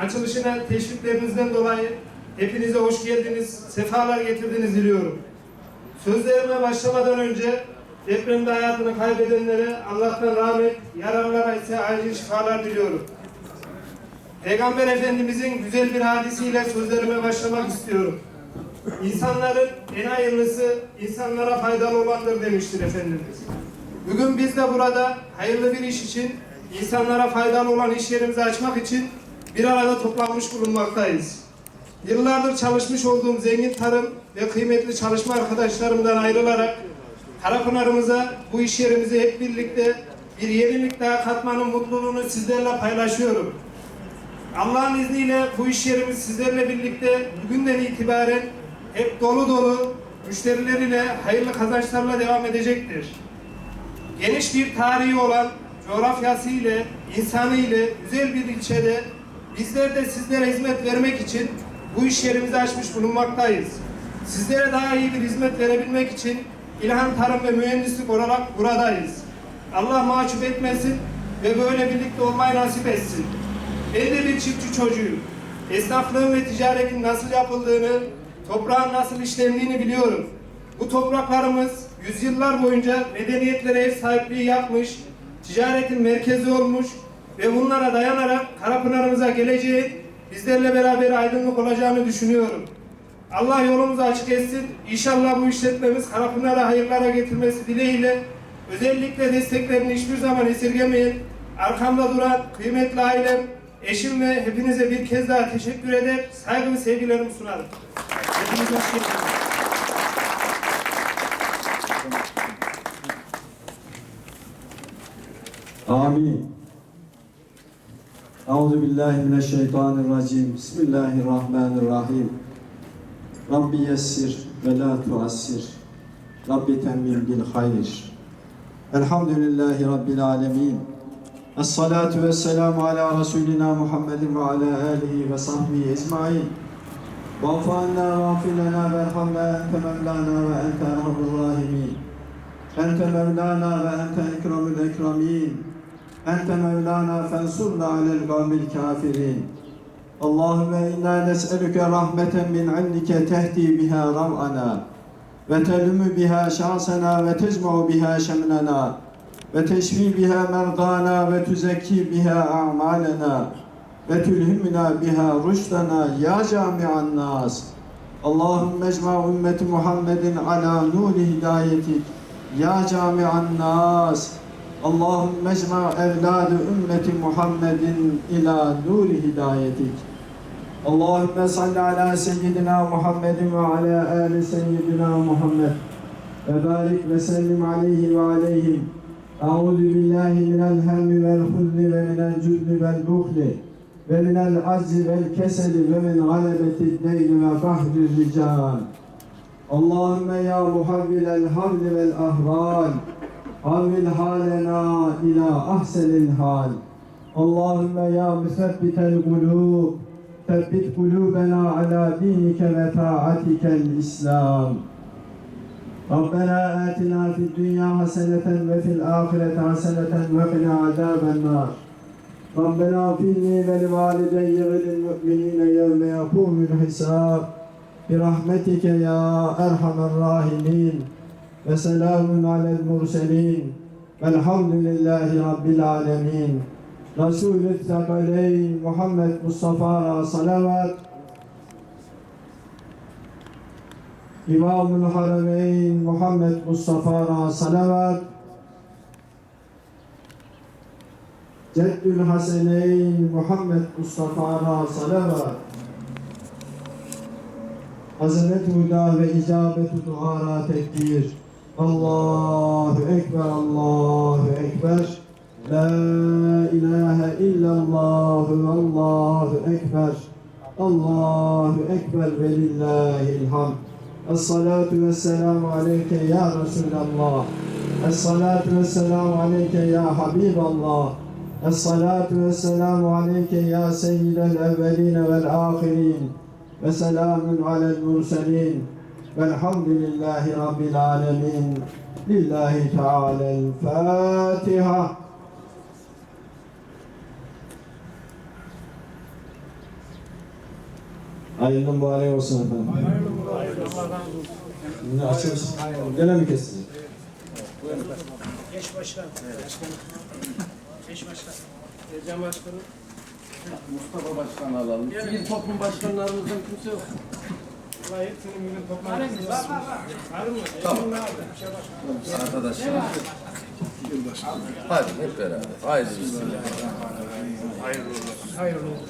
açılışına teşviklerinizden dolayı hepinize hoş geldiniz, sefalar getirdiniz diliyorum. Sözlerime başlamadan önce depremde hayatını kaybedenlere Allah'tan rahmet, yaralılara ise acil şifalar diliyorum. Peygamber Efendimizin güzel bir hadisiyle sözlerime başlamak istiyorum. İnsanların en hayırlısı insanlara faydalı olandır demiştir Efendimiz. Bugün biz de burada hayırlı bir iş için, insanlara faydalı olan iş yerimizi açmak için bir arada toplanmış bulunmaktayız. Yıllardır çalışmış olduğum zengin tarım ve kıymetli çalışma arkadaşlarımdan ayrılarak Karapınar'ımıza, bu iş yerimize hep birlikte bir yenilik daha katmanın mutluluğunu sizlerle paylaşıyorum. Allah'ın izniyle bu iş yerimiz sizlerle birlikte bugünden itibaren hep dolu dolu müşterileriyle hayırlı kazançlarla devam edecektir. Geniş bir tarihi olan coğrafyası ile, insanı ile güzel bir ilçede bizler de sizlere hizmet vermek için bu iş yerimizi açmış bulunmaktayız. Sizlere daha iyi bir hizmet verebilmek için İlhan Tarım ve Mühendislik olarak buradayız. Allah mahcup etmesin ve böyle birlikte olmayı nasip etsin. Ben de bir çiftçi çocuğuyum. Esnaflığın ve ticaretin nasıl yapıldığını, toprağın nasıl işlendiğini biliyorum. Bu topraklarımız yüzyıllar boyunca medeniyetlere ev sahipliği yapmış, ticaretin merkezi olmuş ve bunlara dayanarak Karapınar'ımıza geleceği bizlerle beraber aydınlık olacağını düşünüyorum. Allah yolumuzu açık etsin. İnşallah bu işletmemiz Karapınar'a hayırlara getirmesi dileğiyle özellikle desteklerini hiçbir zaman esirgemeyin. Arkamda duran kıymetli ailem, eşim ve hepinize bir kez daha teşekkür eder. Saygı ve sevgilerimi sunarım. Hepinize hoş geldiniz. Amin. أعوذ بالله من الشيطان الرجيم بسم الله الرحمن الرحيم رب يسر ولا تعسر رب تمم بالخير الحمد لله رب العالمين الصلاة والسلام على رسولنا محمد وعلى آله وصحبه أجمعين واعف عنا واغفر لنا وارحمنا أنت مولانا وأنت أرحم الراحمين أنت مولانا Ente Mevlana fensurna alel gavmil kafirin. Allahümme inna nes'elüke rahmeten min indike tehdi biha rav'ana ve telümü biha şansena ve tezma'u biha şemnena ve teşfi biha merdana ve tüzekki biha a'malena ve tülhimna biha rüşdana ya cami'an nas. Allahümme ecma ümmeti Muhammedin ala nuri hidayetik ya cami'an nas. Allahümme ecma evlâdu ümmeti Muhammedin ila nûri hidayetik. Allahümme salli ala seyyidina Muhammedin ve ala âli seyyidina Muhammed. Ve barik ve sellim aleyhi ve aleyhim. Euzu billahi minel hemmi vel huzni ve minel cüzni vel buhli ve minel azzi vel keseli ve min galebeti deyni ve kahri rical. Allahümme ya muhavvilel hamdi vel ahval والأهوال حول حالنا إلى أحسن الحال اللهم يا مثبت القلوب ثبت قلوبنا على دينك وطاعتك الإسلام ربنا آتنا في الدنيا حسنة وفي الآخرة حسنة وقنا عذاب النار ربنا اغفر لي ولوالدي وللمؤمنين يوم يقوم الحساب برحمتك يا أرحم الراحمين ve selamun alel murselin. Velhamdülillahi rabbil alemin. Resulü Tekaleyn Muhammed Mustafa salavat. İmamul Harameyn Muhammed Mustafa salavat. Ceddül Haseneyn Muhammed Mustafa salavat. Hazret Huda ve icabet-i dua tekbir. Allahu Ekber, Allahu Ekber. La ilahe illallah, Allahu Ekber. Allahu Ekber ve lillahil hamd. Es-salatu ve selamu aleyke ya Resulallah. Es-salatu ve selamu aleyke ya Habiballah. Es-salatu ve selamu aleyke ya seyyidel evveline vel ahirin. Ve selamun alel murselin. Velhamdülillahi Rabbil alemin. Lillahi Teala'l Fatiha. Hayırlı mübarek olsun efendim. Hayırlı mübarek olsun. Bunu açıyoruz. Gene mi kesin? Geç başkan. Geç başkan. Ercan başkanım. Mustafa başkan alalım. Sivil toplum başkanlarımızdan kimse yok. Tamam. Arkadaşlar. Hadi hep beraber. Haydi bismillah. Hayırlı olsun.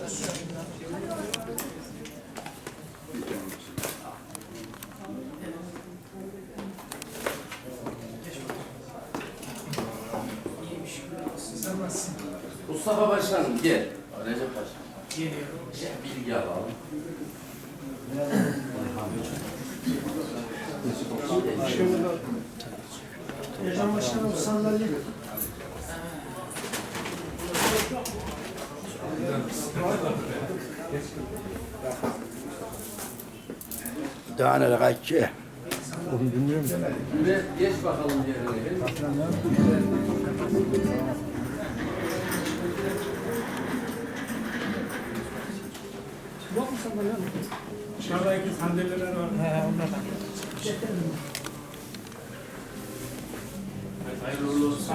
Mustafa Başkanım gel. Recep Başkan. Geliyorum. Bilgi alalım. Ercan başkanım sandalye. Daha kaççı? Ve geç bakalım yerine. Dışarıdaki sandalyeler var. He onlardan. Hayırlı uğurlu olsun.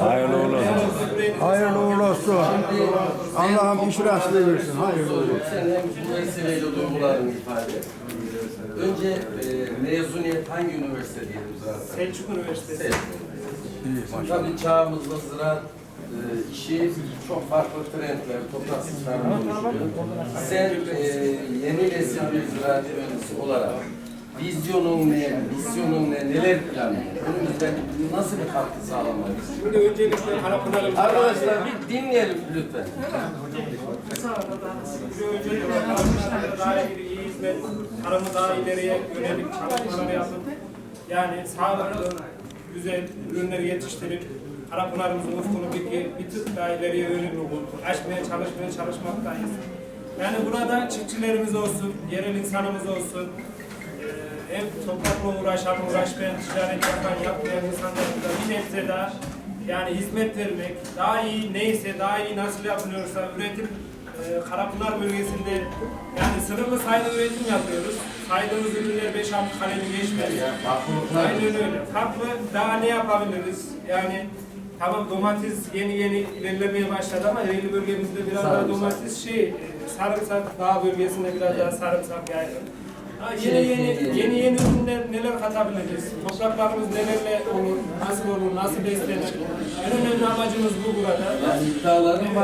Hayırlı uğurlu olsun. Hayırlı uğurlu olsun. Allah'ım iş rastlığı versin. Hayırlı uğurlu olsun. Bu vesileyle ifade. Önce e, mezuniyet hangi üniversite diyelim zaten? Selçuk Üniversitesi. Tabii çağımızda ziraat işi çok farklı trendler, toprak sıçrama oluşuyor. Sen e, yeni nesil bir ziraat mühendisi olarak vizyonun ne, vizyonun ne, neler planlıyorsun? Önümüzde nasıl bir katkı sağlamalıyız? Şimdi öncelikle Karapınar'ın Arkadaşlar bir dinleyelim lütfen. Bir öncelikle Karapınar'da daha iyi, iyi hizmet, tarımı daha ileriye yönelik çalışmalar yapıp yani sağlıklı, güzel ürünleri yetiştirip Karapınar'ımızın ufkunu bir, bir tık daha ileriye yönelik açmaya çalışmaya çalışmaktayız. Yani burada çiftçilerimiz olsun, yerel insanımız olsun, eee, hem toprakla uğraşan, uğraşmayan, ticaret yapan, yapmayan insanlarımıza bir nebze daha yani hizmet vermek, daha iyi neyse, daha iyi nasıl yapılıyorsa üretim eee Karapınar bölgesinde yani sınırlı sayıda üretim yapıyoruz. Saydığımız ürünler 5-6 kalemi geçmez. Aynen öyle. Farklı daha ne yapabiliriz? Yani tamam domates yeni yeni ilerlemeye başladı ama Ereğli bölgemizde biraz daha Sarımsak. domates şey, e, sarımsak dağ bölgesinde biraz daha sarımsak yaygın. Ha, yeni yeni yeni yeni ürünler neler katabiliriz? Topraklarımız nelerle olur, nasıl olur, nasıl beslenir? En önemli amacımız bu burada. Yani iddiaların var.